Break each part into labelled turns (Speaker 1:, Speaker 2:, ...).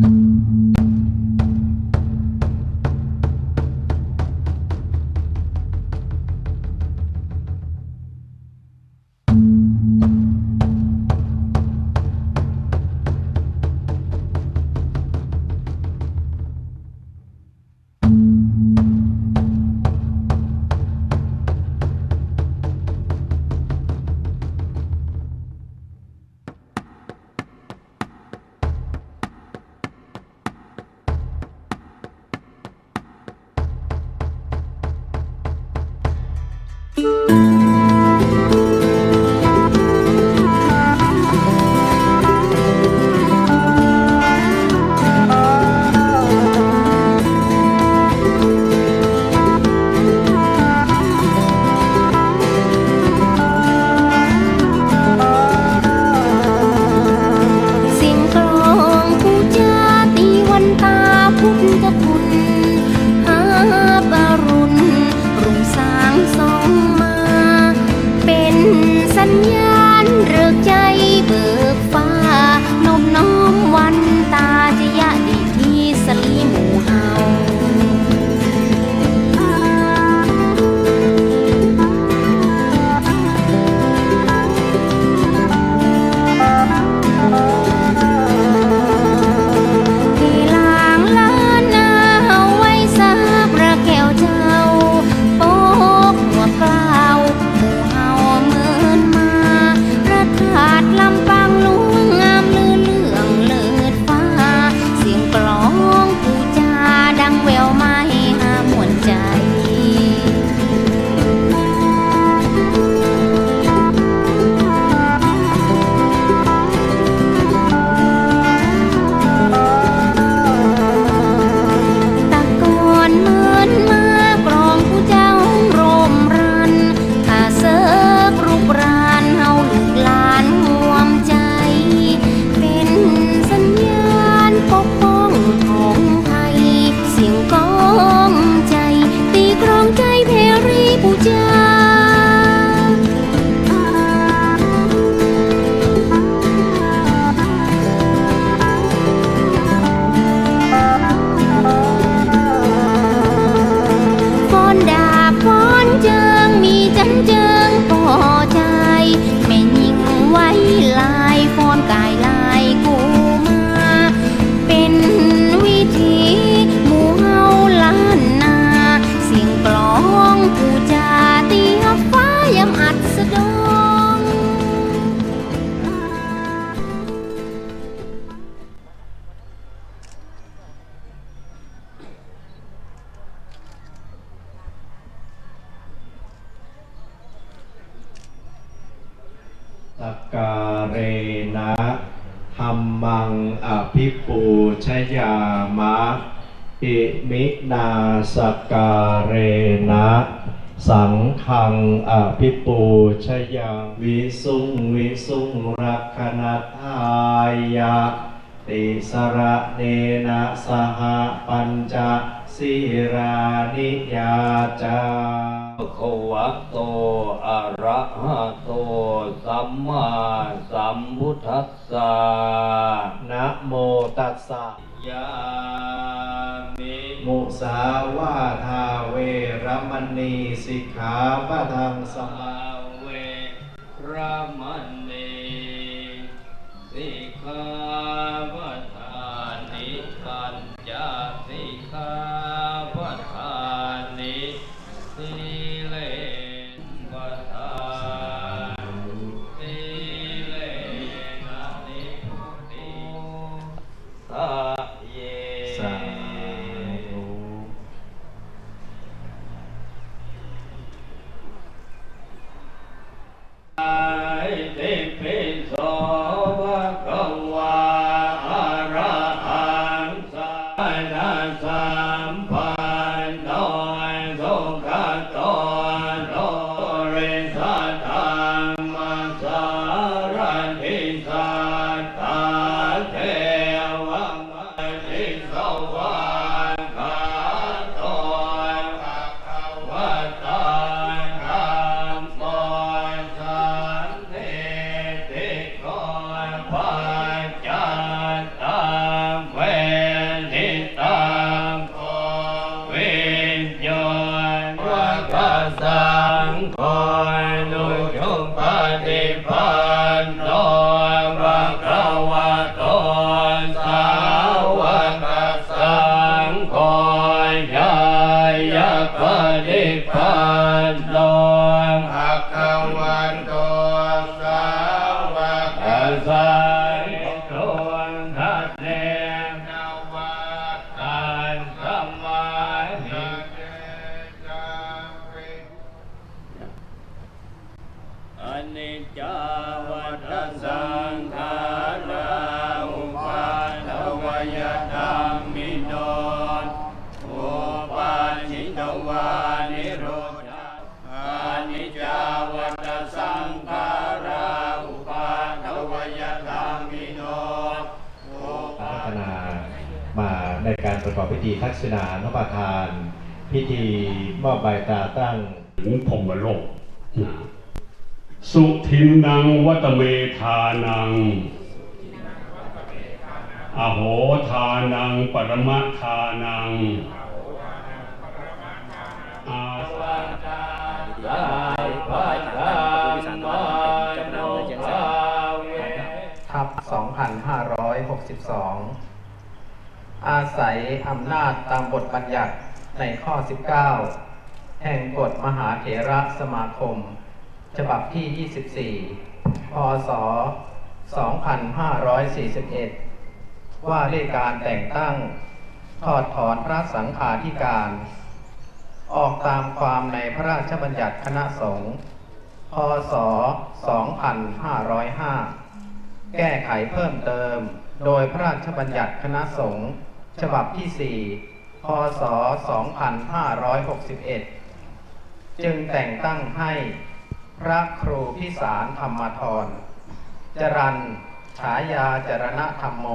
Speaker 1: thank you การเรนะธ
Speaker 2: รรมังอภิปูชยามะ อิมินาสการเรนะ สังขังอภิปูชยาวิสุงวิสุงรักขณทายะ ติสระเนนะสหปัญจสิรานิยาจา
Speaker 3: โควะโตอะระหะโต สัมมาสัมพุทธัสสะ
Speaker 2: นะโมตัสสะ
Speaker 3: ยามิ
Speaker 2: มุสาวาทาเวรมณีสิกขาปะทังสมา
Speaker 3: เวรมณ นิพ
Speaker 2: พา
Speaker 3: นโตอัคควันโตสาวกสัง ประ
Speaker 2: กอบพิธีทักษิณานพทาน พิธีมอบใบตราตั้ง
Speaker 4: ถึงพรหมโลกนะสุทินนังวัตเมธานัง อโหทานังปรมทานังอา
Speaker 3: วัฏฏาปัจจามโนภาเว
Speaker 5: ทับ 2562 อาศัยอำนาจตามบทบัญญัติในข้อ 19 แห่งกฎมหาเถระสมาคม ฉบับที่ 24 พศ 2541 ว่าด้วยการแต่งตั้งทอดถอนพระสังฆาธิการ ออกตามความในพระราชบัญญัติคณะสงฆ์พศ 2505 แก้ไขเพิ่มเติม โดยพระราชบัญญัติคณะสงฆ์ ฉบับที่ 4 พศ 2561 จึงแต่งตั้งให้พระครูพิสารธรรมทร จรันฉายาจรณธรรมโม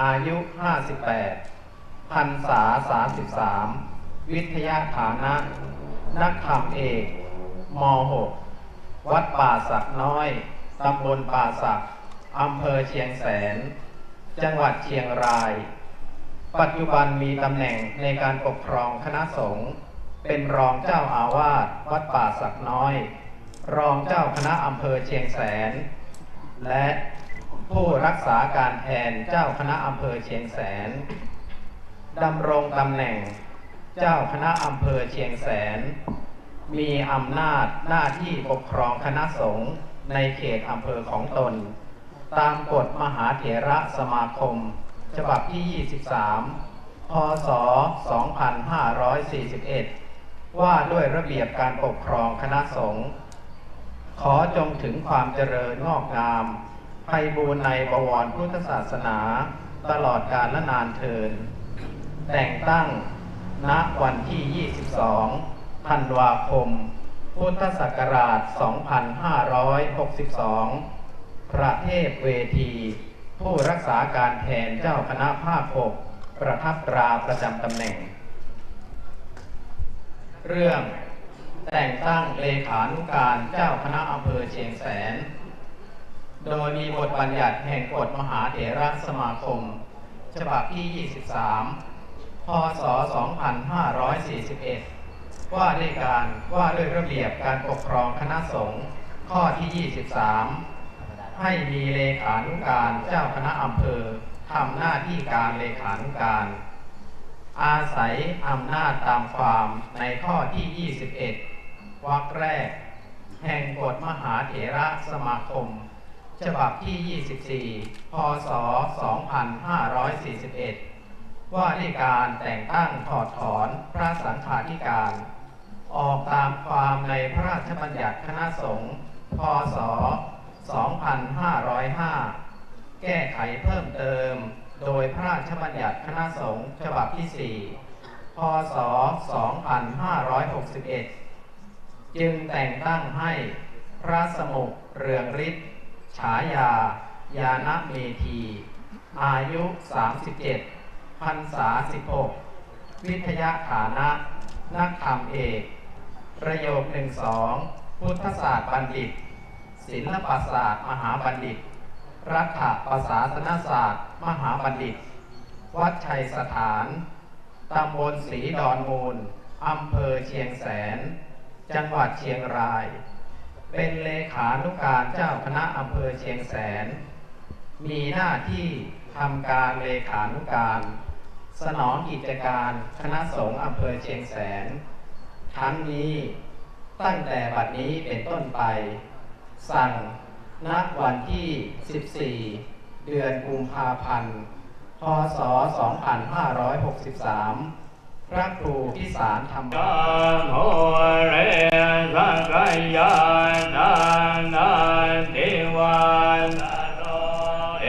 Speaker 5: อายุ 58พรรษา 33 วิทยาฐานะ นักธรรมเอกม .6 วัดป่าสักน้อย ตำบลป่าสักอำเภอเชียงแสน จังหวัดเชียงราย ปัจจุบันมีตำแหน่งในการปกครองคณะสงฆ์เป็นรองเจ้าอาวาสวัดป่าสักน้อย รองเจ้าคณะอำเภอเชียงแสน และผู้รักษาการแทนเจ้าคณะอำเภอเชียงแสนดำรงตำแหน่ง เจ้าคณะอำเภอเชียงแสน มีอำนาจหน้าที่ปกครองคณะสงฆ์ในเขตอำเภอของตน ตามกฎมหาเถระสมาคม ฉบับที่ 23 พศ 2541 ว่าด้วยระเบียบการปกครองคณะสงฆ์ขอจงถึงความเจริญงอกงามไพบูรในบวรพุทธศาสนา ตลอดกาลและนานเทิน แต่งตั้งณวันที่ 22 ธันวาคม พุทธศักราช 2562ประเทศเวที ผู้รักษาการแทนเจ้าคณะภาค6ประทับตราประจำตำแหน่ง เรื่องแต่งตั้งเลขานุการเจ้าคณะอำเภอเชียงแสน โดยมีบทบัญญัติแห่งกฎมหาเถรสมาคม ฉบับที่ 23 พศ 2541 ว่าด้วยการว่าด้วยระเบียบการปกครองคณะสงฆ์ข้อที่ 23 ให้มีเลขานุการเจ้าคณะอำเภอทำหน้าที่การเลขานุการ อาศัยอำนาจตามความในข้อที่ 21 วรรคแรก แห่งกฎมหาเถระสมาคม ฉบับที่ 24 พศ 2541 ว่าด้วยการแต่งตั้งถอดถอนพระสังฆาธิการ ออกตามความในพระราชบัญญัติคณะสงฆ์พศ 2505 แก้ไขเพิ่มเติม โดยพระราชบัญญัติคณะสงฆ์ฉบับที่ 4 พศ 2561 จึงแต่งตั้งให้พระสมุเรืองฤทธิ์ฉายา ยานเมธี อายุ 37พรรษา 16 วิทยาฐานะ นักธรรมเอก ประโยคหนึ่งสองพุทธศาสตร์บัณฑิต ศิลปศาสตร์มหาบัณฑิต รัฐประศาสนศาสตร์ มหาบัณฑิต วัดชัยสถาน ตำบลศรีดอนมูล อำเภอเชียงแสน จังหวัดเชียงราย เป็นเลขานุการเจ้าคณะอำเภอเชียงแสน มีหน้าที่ทำการเลขานุการ สนองกิจการคณะสงฆ์อำเภอเชียงแสน ทั้งนี้ตั้งแต่บัดนี้เป็นต้นไป สั่งณวันที่ 14 เดือนกุมภาพันธ์ พศ 2563 พระครูพิสารธรรม
Speaker 3: กาโมเรสักยานานาเทวานาโรเอ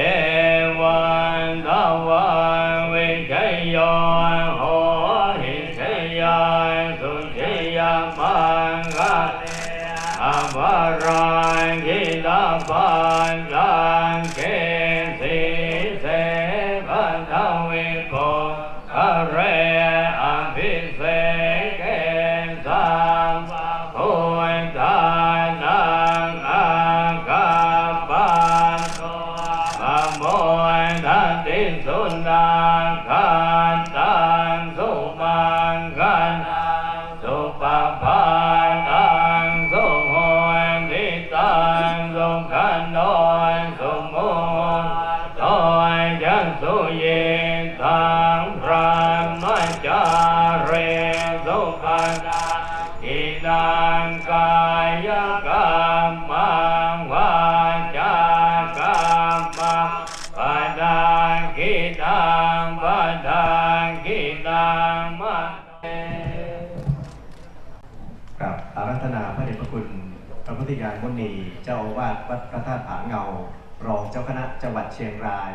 Speaker 3: สุเยตังพระมจาเรสุขันอินังกายกรรมังวาจากรรมังปะดังกิตังปะดังกิตังมะเต
Speaker 2: กับอารัธนาพระเดชพระคุณพระพุทธยานมุนีเจ้าอาวาสวัดพระธาตุผาเงารองเจ้าคณะจังหวัดเชียงราย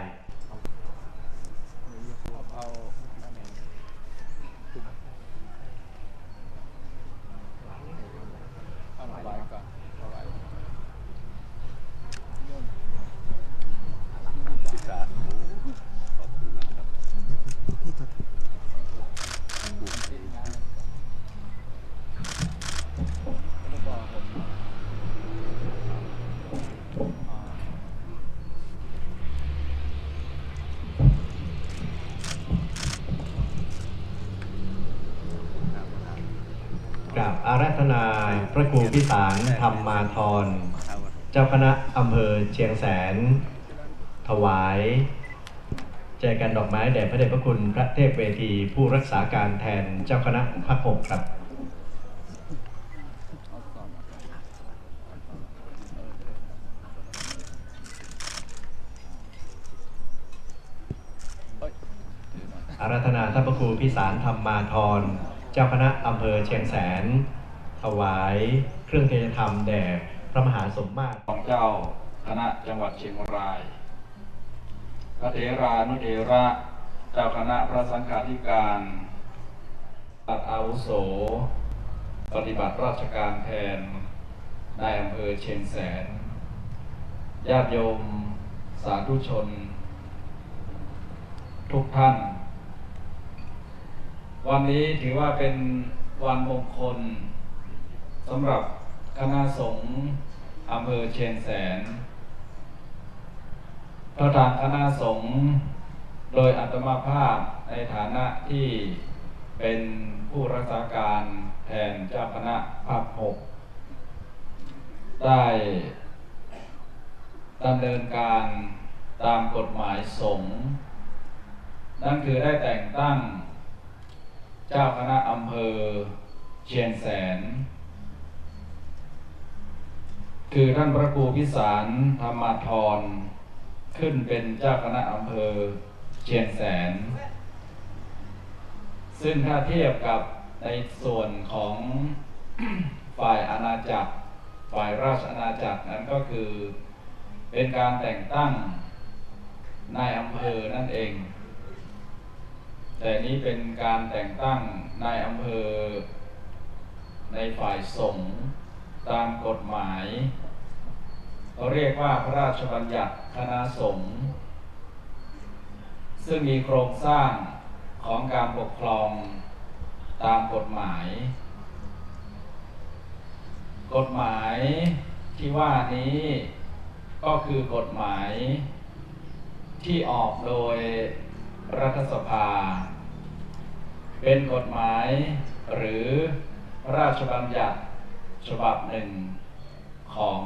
Speaker 2: กับ อารัธนาพระครูพิสารธรรมาธรเจ้าคณะอำเภอเชียงแสน ถวายแจกันดอกไม้แด่พระเดชพระคุณพระเทพเวทีผู้รักษาการแทนเจ้าคณะภาคหกครับอาราธนาท่านพระครูพิสารธรรมาธรเจ้าคณะอำเภอเชียงแสน ถวายเครื่องเทศธรรมแด่พระมหาสมมาตร
Speaker 6: ของเจ้าคณะจังหวัดเชียงราย พระเถรานุเถระเจ้าคณะพระสังฆาธิการตัดอาวุโส ปฏิบัติราชการแทนนายอำเภอเชียงแสน ญาติโยม สาธุชน ทุกท่าน วันนี้ถือว่าเป็นวันมงคล สำหรับคณะสงฆ์อำเภอเชียงแสนเพราะทางคณะสงฆ์โดยอัตมาภาพในฐานะที่เป็นผู้รักษาการแทนเจ้าคณะภาคหกได้ดำเนินการตามกฎหมายสงฆ์นั่นคือได้แต่งตั้ง เจ้าคณะอำเภอเชียงแสน คือท่านพระครูพิสารธรรมาธรขึ้นเป็นเจ้าคณะอำเภอเชียงแสน ซึ่งถ้าเทียบกับในส่วนของฝ่ายอาณาจักร ฝ่ายราชอาณาจักรนั้นก็คือเป็นการแต่งตั้งนายอำเภอนั่นเอง แต่นี้เป็นการแต่งตั้งนายอำเภอในฝ่ายสงฆ์ ตามกฎหมายเขาเรียกว่าพระราชบัญญัติคณะสงฆ์ซึ่งมีโครงสร้างของการปกครองตามกฎหมาย กฎหมายที่ว่านี้ก็คือกฎหมายที่ออกโดยรัฐสภา เป็นกฎหมายหรือพระราชบัญญัติ ฉบับหนึ่งของ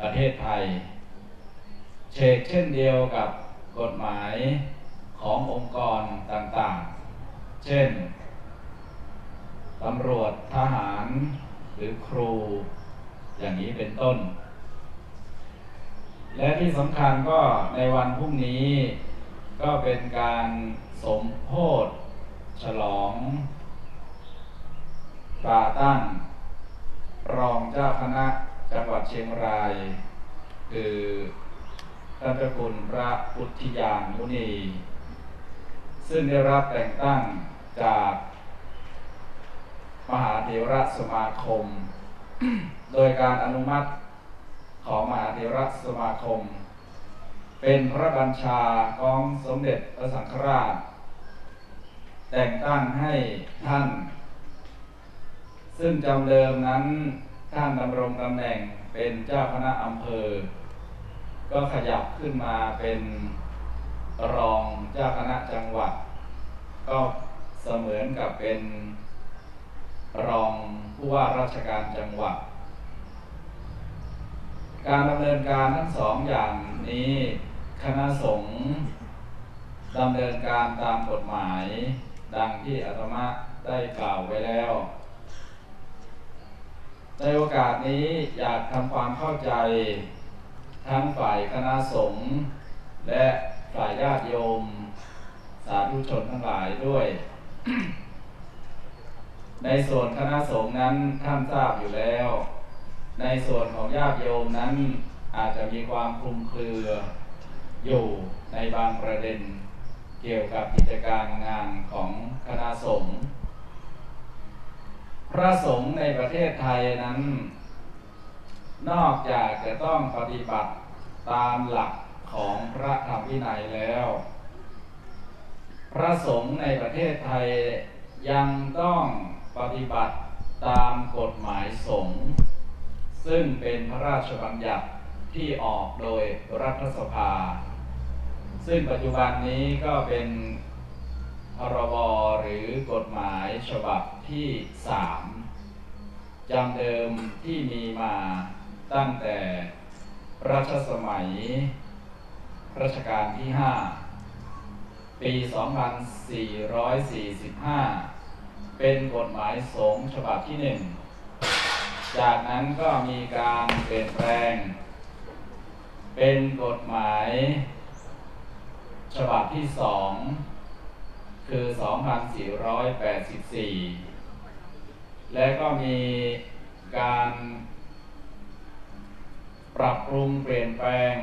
Speaker 6: ประเทศไทย เชกเช่นเดียวกับกฎหมายขององค์กรต่างๆ เช่นตำรวจทหารหรือครู อย่างนี้เป็นต้น และที่สำคัญก็ในวันพรุ่งนี้ก็เป็นการสมโพธฉลอง ปราตั้ง รองเจ้าคณะจังหวัดเชียงราย คือท่านเจ้าคุณพระพุทธิยานมุนี ซึ่งได้รับแต่งตั้งจาก มหาเถระสมาคม โดยการอนุมัติของมหาเถระสมาคม เป็นพระบัญชาของสมเด็จพระสังฆราช แต่งตั้งให้ท่าน ซึ่งจำเดิมนั้นท่านดำรงตำแหน่งเป็นเจ้าคณะอำเภอ ก็ขยับขึ้นมาเป็นรองเจ้าคณะจังหวัด ก็เสมือนกับเป็นรองผู้ว่าราชการจังหวัด การดำเนินการทั้งสองอย่างนี้คณะสงฆ์ดำเนินการตามกฎหมาย ดังที่อาตมาได้กล่าวไว้แล้ว ในโอกาสนี้อยากทำความเข้าใจ ทั้งฝ่ายคณะสงฆ์และฝ่ายญาติโยม สาธุชนทั้งหลายด้วย ในส่วนคณะสงฆ์นั้นท่านทราบอยู่แล้ว ในส่วนของญาติโยมนั้นอาจจะมีความคลุมเครืออยู่ในบางประเด็น เกี่ยวกับกิจการงานของคณะสงฆ์ ระสงฆ์ในประเทศไทยนั้น นอกจากจะต้องปฏิบัติตามหลักของพระธรรมวินัยแล้ว พระสงฆ์ในประเทศไทยยังต้องปฏิบัติตามกฎหมายสงฆ์ซึ่งเป็นพระราชบัญญัติที่ออกโดยรัฐสภา ซึ่งปัจจุบันนี้ก็เป็น พรบหรือกฎหมายฉบับที่สามจำเดิมที่มีมาตั้งแต่รัชสมัย รัชกาลที่ 5 ปี 2445 เป็นกฎหมายสงฆ์ฉบับที่ 1 จากนั้นก็มีการเปลี่ยนแปลง เป็นกฎหมาย ฉบับที่ 2 คือ 2484 และก็มีการปรับปรุงเปลี่ยนแปลง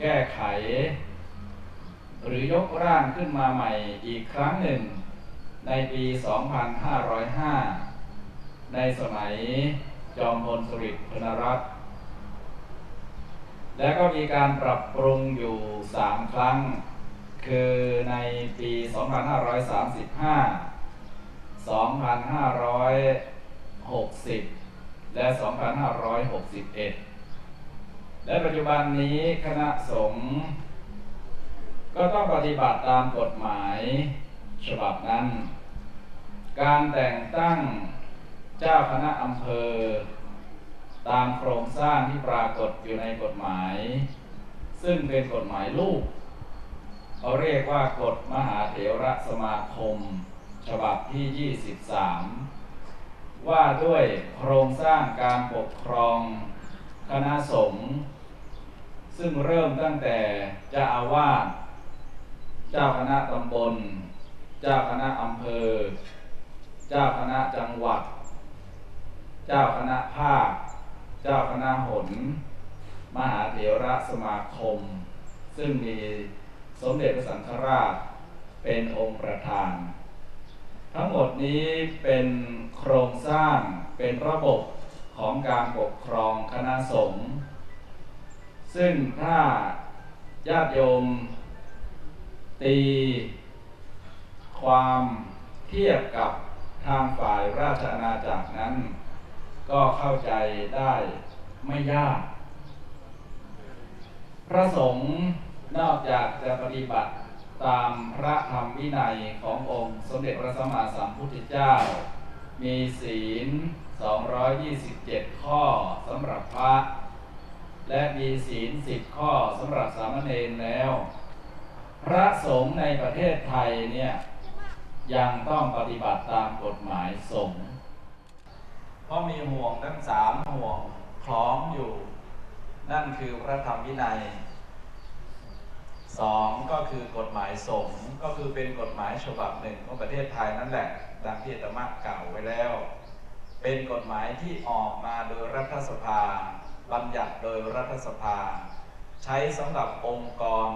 Speaker 6: แก้ไข หรือยกร่างขึ้นมาใหม่อีกครั้งหนึ่ง ในปี 2505 ในสมัยจอมพลสฤษดิ์พนรัตน์และก็มีการปรับปรุงอยู่ 3 ครั้ง คือในปี 2535 2560 และ 2561 และปัจจุบันนี้คณะสงฆ์ก็ต้องปฏิบัติตามกฎหมายฉบับนั้น การแต่งตั้งเจ้าคณะอำเภอ ตามโครงสร้างที่ปรากฏอยู่ในกฎหมาย ซึ่งเป็นกฎหมายลูก เขาเรียกว่ากฎมหาเถระสมาคม ฉบับที่ 23 ว่าด้วยโครงสร้างการปกครองคณะสงฆ์ซึ่งเริ่มตั้งแต่เจ้าอาวาสเจ้าคณะตำบล เจ้าคณะอำเภอ เจ้าคณะจังหวัด เจ้าคณะภาค เจ้าคณะหนมหาเถระสมาคม ซึ่งมี สมเด็จพระสังฆราชเป็นองค์ประธาน ทั้งหมดนี้เป็นโครงสร้างเป็นระบบของการปกครองคณะสงฆ์ซึ่งถ้าญาติโยมตี ความเทียบกับทางฝ่ายราชอาณาจักรนั้น ก็เข้าใจได้ไม่ยาก พระสงฆ์ นอกจากจะปฏิบัติตามพระธรรมวินัยขององค์สมเด็จพระสัมมาสัมพุทธเจ้า มีศีล 227 ข้อสำหรับพระ และมีศีล 10 ข้อสำหรับสามเณรแล้ว พระสงฆ์ในประเทศไทยเนี่ยยังต้องปฏิบัติตามกฎหมายสงฆ์เพราะมีห่วงทั้งสามห่วงคล้องอยู่ นั่นคือพระธรรมวินัย สองก็คือกฎหมายสงฆ์ก็คือเป็นกฎหมายฉบับหนึ่งของประเทศไทยนั่นแหละดังที่อาตมากล่าวไว้แล้ว เป็นกฎหมายที่ออกมาโดยรัฐสภา บัญญัติโดยรัฐสภา ใช้สำหรับองค์กร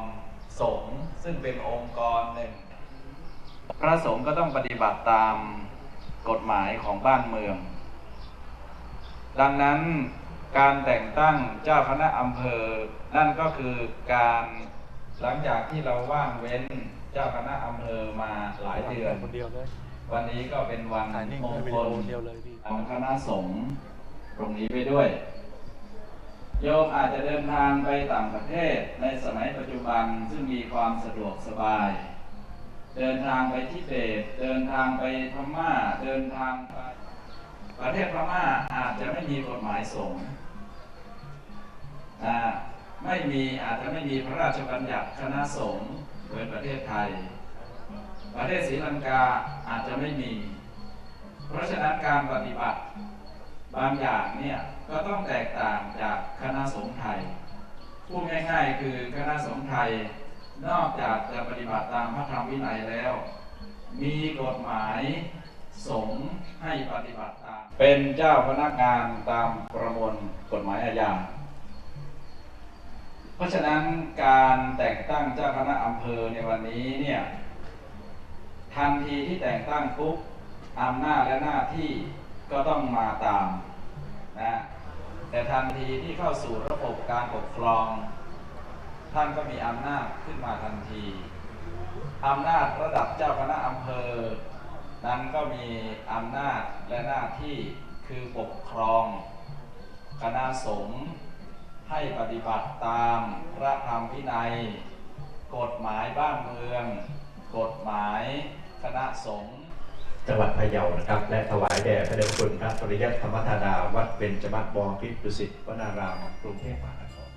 Speaker 6: สงฆ์ซึ่งเป็นองค์กรหนึ่ง พระสงฆ์ก็ต้องปฏิบัติตามกฎหมายของบ้านเมือง ดังนั้นการแต่งตั้งเจ้าคณะอำเภอนั่นก็คือการ หลังจากที่เราว่างเว้นเจ้าคณะอำเภอมาหลายเดือน
Speaker 7: คนเดียวเลย
Speaker 6: วันนี้ก็เป็นวัน
Speaker 7: ถ่ายนิ่ง
Speaker 6: มง
Speaker 7: วิ
Speaker 6: ค
Speaker 7: ดี
Speaker 6: ล
Speaker 7: โอเดียวเลยพี่
Speaker 6: ของคณะสงฆ์ตรงนี้ไปด้วย โยมอาจจะเดินทางไปต่างประเทศในสมัยปัจจุบันซึ่งมีความสะดวกสบาย เดินทางไปทิเบตเดินทางไปพม่า เดินทางไปประเทศพม่าอาจจะไม่มีกฎหมายสงฆ์อ่า ไม่มีอาจจะไม่มีพระราชบัญญัติคณะสงฆ์เหมือนประเทศไทย ประเทศศรีลังกาอาจจะไม่มี เพราะฉะนั้นการปฏิบัติบางอย่างเนี่ยก็ต้องแตกต่างจากคณะสงฆ์ไทย พูดง่ายๆ คือคณะสงฆ์ไทย นอกจากจะปฏิบัติตามพระธรรมวินัยแล้ว มีกฎหมายสงฆ์ให้ปฏิบัติตาม เป็นเจ้าพนักงานตามประมวลกฎหมายอาญา ราะฉะนั้นการแต่งตั้งเจ้าคณะอำเภอในวันนี้เนี่ยทันทีที่แต่งตั้งปุ๊บอำนาจและหน้าที่ก็ต้องมาตามนะแต่ทันทีที่เข้าสู่ระบบการปกครอง ท่านก็มีอำนาจขึ้นมาทันทีอำนาจระดับเจ้าคณะอำเภอ นั้นก็มีอำนาจและหน้าที่คือปกครอง คณะสงฆ์ ให้ปฏิบัติตามพระธรรมวินัย กฎหมายบ้านเมือง กฎหมายคณะสงฆ์
Speaker 2: จังหวัดพะเยานะครับ และถวายแด่พระเดชคุณพระปริยัติธรรมธาดา วัดเบญจมาศบองพิบุสิตวนารามกรุงเทพมหานคร